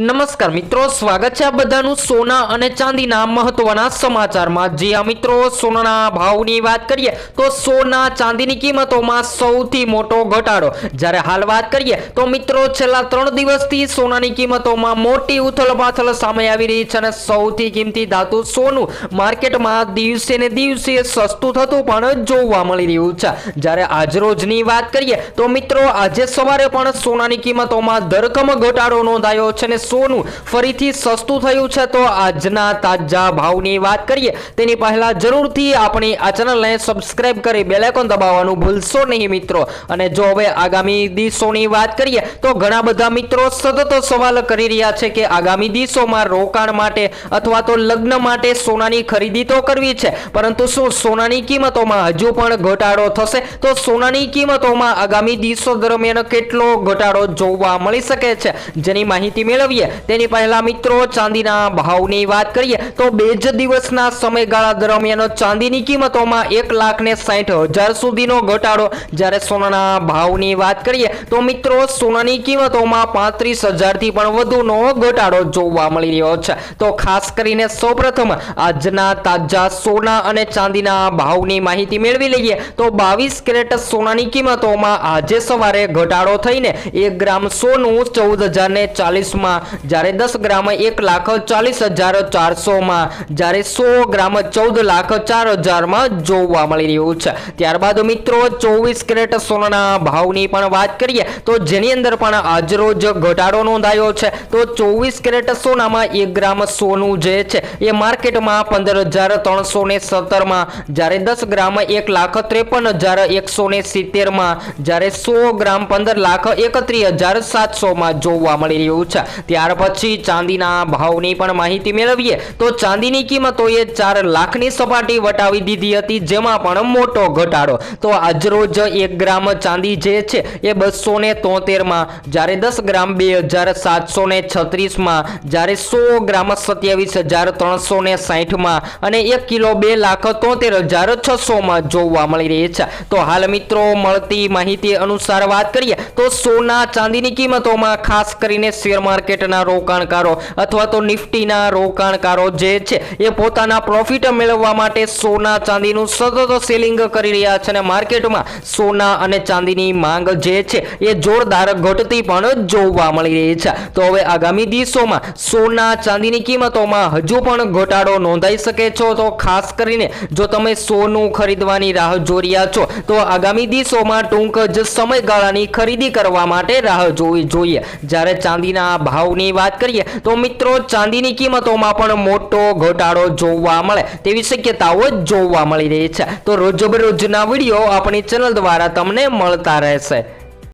નમસ્કાર મિત્રો, સ્વાગત છે આ બધાનું સોના અને ચાંદીના મહત્વના સમાચારમાં. જે આ મિત્રો, સોનાના ભાવની વાત કરીએ તો સોના ચાંદીની કિંમતોમાં સૌથી મોટો ઘટાડો. જ્યારે હાલ વાત કરીએ તો મિત્રો, છેલ્લા ત્રણ દિવસથી સોનાની કિંમતોમાં મોટી ઉથલપાથલ સામે આવી રહી છે અને સૌથી કિંમતી ધાતુ સોનું માર્કેટમાં દિવસે ને દિવસે સસ્તું થતું પણ જોવા મળી રહ્યું છે. જ્યારે આજરોજની વાત કરીએ તો મિત્રો, આજે સવારે પણ સોનાની કિંમતોમાં ધરખમ ઘટાડો નોંધાયો છે અને સોનું ફરીથી સસ્તું થયું છે. તો આજના તાજા ભાવની વાત કરીએ, તેની પહેલા જરૂરથી આપણી આ ચેનલને સબસ્ક્રાઇબ કરી બેલેકોન દબાવવાનું ભૂલશો નહીં મિત્રો. અને જો હવે આગામી દિવસોની વાત કરીએ, તો ઘણા બધા મિત્રો સતત સવાલ કરી રહ્યા છે કે આગામી દિવસોમાં રોકાણ માટે અથવા તો લગ્ન માટે સોનાની ખરીદી તો કરવી છે, પરંતુ શું સોનાની કિંમતોમાં હજુ પણ ઘટાડો થશે? તો સોનાની કિંમતોમાં આગામી દિવસો દરમિયાન કેટલો ઘટાડો જોવા મળી શકે છે? જેની માહિતી મેળવીએ તેની પહેલા મિત્રો ચાંદીના ભાવની વાત કરીએ, તો બે જ દિવસના સમયગાળા દરમિયાન ચાંદીની કિંમતોમાં એક લાખ ને સાઠ હજાર સુધીનો ઘટાડો. જ્યારે સોનાના ભાવની વાત કરીએ, તો મિત્રો સોનાની કિંમતોમાં પાંત્રીસ હજારથી પણ વધુનો ઘટાડો જોવા મળી રહ્યો છે. તો ખાસ કરીને સૌપ્રથમ આજના તાજા સોના અને ચાંદીના ભાવની માહિતી મેળવી લઈએ, તો બાવીસ કેરેટ સોનાની કિંમતોમાં આજે સવારે ઘટાડો થઈને એક ગ્રામ સોનું ચૌદ હજાર ને ચાલીસમાં જ્યારે દસ ગ્રામ એક લાખ ચાલીસ હજાર ચારસોમાં, જ્યારે સો ગ્રામ ચૌદ લાખ ચાર હજારમાં જોવા મળી રહ્યું છે. ત્યારબાદ મિત્રો, ચોવીસ કેરેટ સોનાના ભાવની પણ વાત કરીએ, તો જેની અંદર પણ આજરોજ ઘટાડો નોંધાયો છે. તો ચોવીસ કેરેટ સોનામાં એક ગ્રામ સોનું જે છે, એ માર્કેટમાં પંદર હજાર ત્રણસો ને સત્તરમાં, જ્યારે દસ ગ્રામ એક લાખ ત્રેપન હજાર એકસો ને સિત્તેરમાં, જ્યારે સો ગ્રામ પંદર લાખ એકત્રીસ હજાર સાતસોમાં જોવા મળી રહ્યું છે. ત્યાર પછી ચાંદીના ભાવની પણ માહિતી મેળવીએ તો ચાંદીની કિંમતોએ ચાર લાખની સપાટી વટાવી દીધી હતી, જેમાં પણ મોટો ઘટાડો. તો આજરોજ એક ગ્રામ ચાંદી જે છે એ બસો ને તોતેરમાં, જ્યારે દસ ગ્રામ બે હજાર સાતસો ને છત્રીસમાં, જ્યારે સો ગ્રામ સત્યાવીસ હજાર ત્રણસો ને સાહીઠમાં અને એક કિલો બે લાખ તોતેર હજાર છસોમાં જોવા મળી રહી છે. તો હાલ મિત્રો મળતી માહિતી અનુસાર વાત કરીએ તો સોના ચાંદીની કિંમતોમાં ખાસ કરીને શેર માર્કેટના રોકાણકારો અથવા તો નિફ્ટીના રોકાણકારો જે છે, એ પોતાના પ્રોફિટ મેળવવા માટે સોના ચાંદીનું સતત સેલિંગ કરી રહ્યા છે અને માર્કેટમાં સોના અને ચાંદીની માંગ જે છે, એ જોરદાર ઘટતી પણ જોવા મળી રહી છે. તો હવે આગામી દિવસોમાં સોના ચાંદીની કિંમતોમાં હજુ પણ ઘટાડો નોંધાઈ શકે છો? તો ખાસ કરીને જો તમે સોનું ખરીદવાની રાહ જોઈ રહ્યા છો, તો આગામી દિવસોમાં ટૂંક જ સમયગાળાની ખરીદી કરવા માટે રાહ જોવી જોઈએ. જ્યારે ચાંદીના ભાવની વાત કરીએ તો મિત્રો ચાંદીની કિંમતોમાં પણ મોટો ઘટાડો જોવા મળે તેવી શક્યતાઓ જોવા મળી રહી છે. તો રોજબરોજના વીડિયો આપણી ચેનલ દ્વારા તમને મળતા રહેશે.